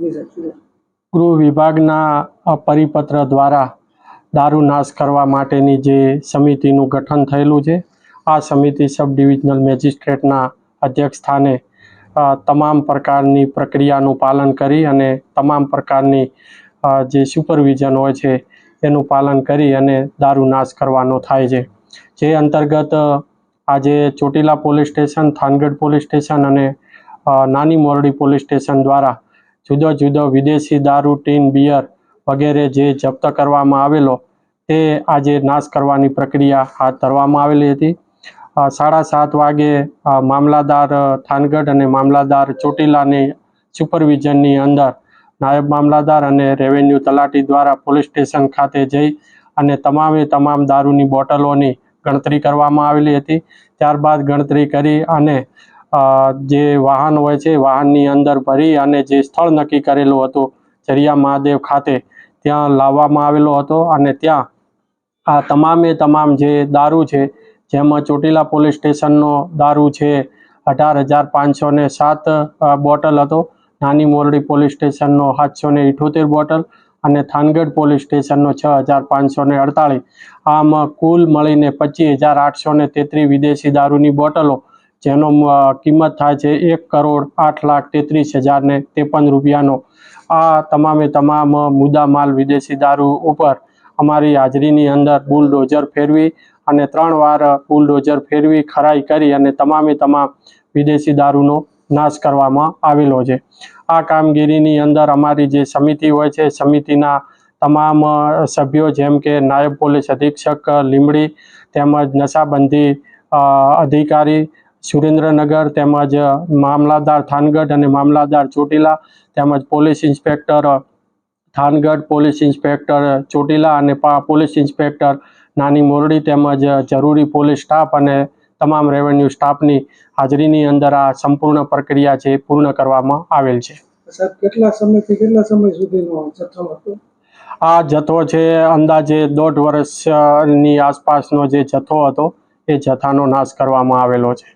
ગૃહ વિભાગના પરિપત્ર દ્વારા દારૂ નાશ કરવા માટેની જે સમિતિનું ગઠન થયેલું છે, આ સમિતિ સબ ડિવિઝનલ મેજિસ્ટ્રેટના અધ્યક્ષ સ્થાને તમામ પ્રકારની પ્રક્રિયાનું પાલન કરી અને તમામ પ્રકારની જે સુપરવિઝન હોય છે, એનું પાલન કરી અને દારૂ નાશ કરવાનો થાય છે. જે અંતર્ગત આજે Chotila police station, Thangadh police station અને નાની મોરડી પોલીસ સ્ટેશન દ્વારા જુદો જુદો વિદેશી દારૂ, ટીન, બિયર વગેરે જે જપ્ત કરવામાં આવેલો, તે આજે નાશ કરવાની પ્રક્રિયા હાથ ધરવામાં આવેલી હતી. સાડા સાત વાગે મામલાદાર થાનગઢ અને મામલાદાર ચોટીલાની સુપરવિઝનની અંદર નાયબ મામલાદાર અને રેવન્યુ તલાટી દ્વારા પોલીસ સ્ટેશન ખાતે જઈ અને તમામે તમામ દારૂની બોટલોની ગણતરી કરવામાં આવેલી હતી. ત્યારબાદ ગણતરી કરી અને જે વાહન હોય છે વાહનની અંદર ભરી અને જે સ્થળ નક્કી કરેલું હતું, જરિયા મહાદેવ ખાતે, ત્યાં લાવવામાં આવેલો હતો અને ત્યાં આ તમામે તમામ જે દારૂ છે, જેમાં ચોટીલા પોલીસ સ્ટેશનનો દારૂ છે, અઢાર હજાર પાંચસો ને સાત બોટલ હતો, નાની મોરડી પોલીસ સ્ટેશનનો સાતસો ને ઇઠોતેર બોટલ અને થાનગઢ પોલીસ સ્ટેશનનો છ હજાર પાંચસો ને અડતાળીસ આમ કુલ મળીને પચીસ હજાર આઠસો ને તેત્રીસ વિદેશી દારૂની બોટલો જેનો કિંમત થાય છે એક કરોડ આઠ લાખ તેત્રીસ હજાર ને ત્રેપન રૂપિયાનો. આ તમામે તમામ મુદ્દા માલ વિદેશી દારૂ ઉપર અમારી હાજરીની અંદર બુલડોઝર ફેરવી અને ત્રણ વાર બુલડોઝર ફેરવી, ખરાઈ કરી અને તમામે તમામ વિદેશી દારૂનો નાશ કરવામાં આવેલો છે. આ કામગીરીની અંદર અમારી જે સમિતિ હોય છે, સમિતિના તમામ સભ્યો જેમ કે નાયબ પોલીસ અધિક્ષક લીમડી તેમજ નશાબંધી અધિકારી સુરેન્દ્રનગર તેમજ મામલાદાર થાનગઢ અને મામલાદાર ચોટીલા તેમજ police inspector Thangadh police inspector Chotila અને પોલીસ ઇન્સ્પેક્ટર નાની મોરડી તેમજ જરૂરી પોલીસ સ્ટાફ અને તમામ રેવન્યુ સ્ટાફની હાજરીની અંદર આ સંપૂર્ણ પ્રક્રિયા છે પૂર્ણ કરવામાં આવેલ છે. સાહેબ કેટલા સમયથી કેટલા સમય સુધીનો જથ્થો હતો? આ જથ્થો છે અંદાજે દોઢ વર્ષની આસપાસનો જે જથ્થો હતો એ જથ્થાનો નાશ કરવામાં આવેલો છે.